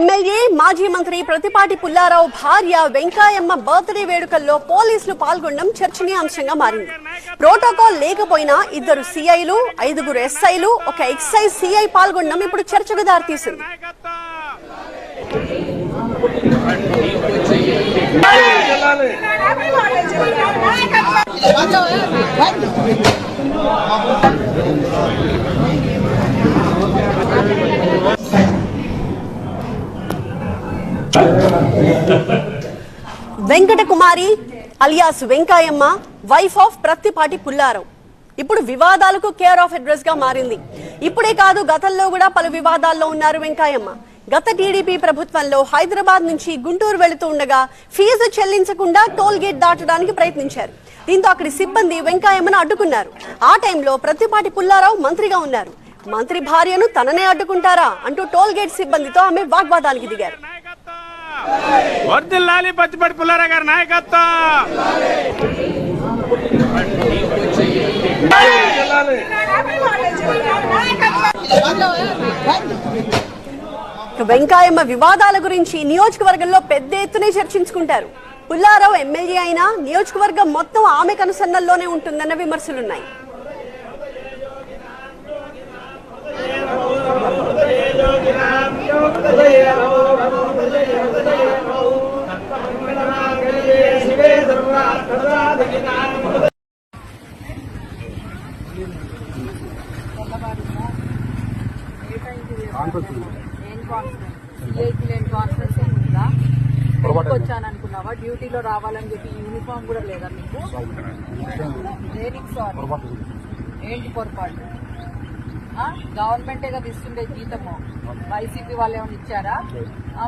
MLA మాజీ మంత్రి ప్రతిపాటి పుల్లారావు భార్య వెంకాయమ్మ బర్త్డే వేడుకల్లో పోలీసులు పాల్గొనడం చర్చనీయాంశంగా మారింది. ప్రోటోకాల్ లేకపోయినా ఇద్దరు సిఐలు ఐదుగురు ఎస్ఐలు ఒక ఎక్సైజ్ సిఐ పాల్గొనడం ఇప్పుడు చర్చకు దారితీసింది. Venkata Kumari alias Venkayamma wife of Prathipati Pullarao ఇప్పుడు వివాదాలకు కేర్ ఆఫ్ అడ్రస్గా మారింది. ఇప్పుడే కాదు గతంలో కూడా పలు వివాదాల్లో ఉన్నారు వెంకాయమ్మ గత టీడీపీ ప్రభుత్వంలో హైదరాబాద్ నుంచి గుంటూరు వెళుతూ ఉండగా ఫీజు చెల్లించకుండా టోల్ గేట్ దాటడానికి ప్రయత్నించారు. దీంతో అక్కడి సిబ్బంది వెంకాయమ్మను అడ్డుకున్నారు. ఆ టైంలో ప్రత్తిపాటి పుల్లారావు మంత్రిగా ఉన్నారు. మంత్రి భార్యను తననే అడ్డుకుంటారా అంటూ టోల్ గేట్ సిబ్బందితో ఆమె వాగ్వాదానికి దిగారు. వర్దిల్లాలి పత్తిపడి పుల్లారా గారి నాయకత్వం. వెంకాయమ్మ వివాదాల గురించి నియోజకవర్గంలో పెద్ద ఎత్తునే చర్చించుకుంటారు. పుల్లారావు ఎమ్మెల్యే అయినా నియోజకవర్గం మొత్తం ఆమె కనుసన్నల్లోనే ఉంటుందన్న విమర్శలున్నాయి. లేని కాన్ఫిడెన్స్ ఏం ఉందా? వచ్చాను అనుకున్నావా డ్యూటీలో రావాలని చెప్పి యూనిఫామ్ కూడా లేదా మీకు దేనికి సారీ ఏంటి పొరపాటు? గవర్నమెంటే కదా ఇస్తుండే జీతము. వైసీపీ వాళ్ళు ఏమైనా ఇచ్చారా?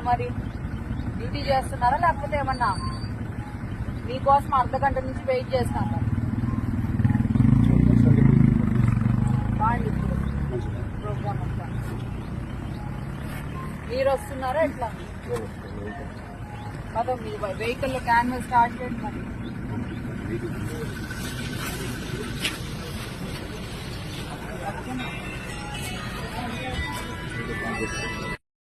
మరి డ్యూటీ చేస్తున్నారా లేకపోతే ఏమన్నా? మీకోసం అర్ధ గంట నుంచి వెయిట్ చేస్తాను మీరు వస్తున్నారా ఎట్లా కదా మీ వెహికల్లో క్యాన్వల్ స్టార్ట్ చేయండి మరి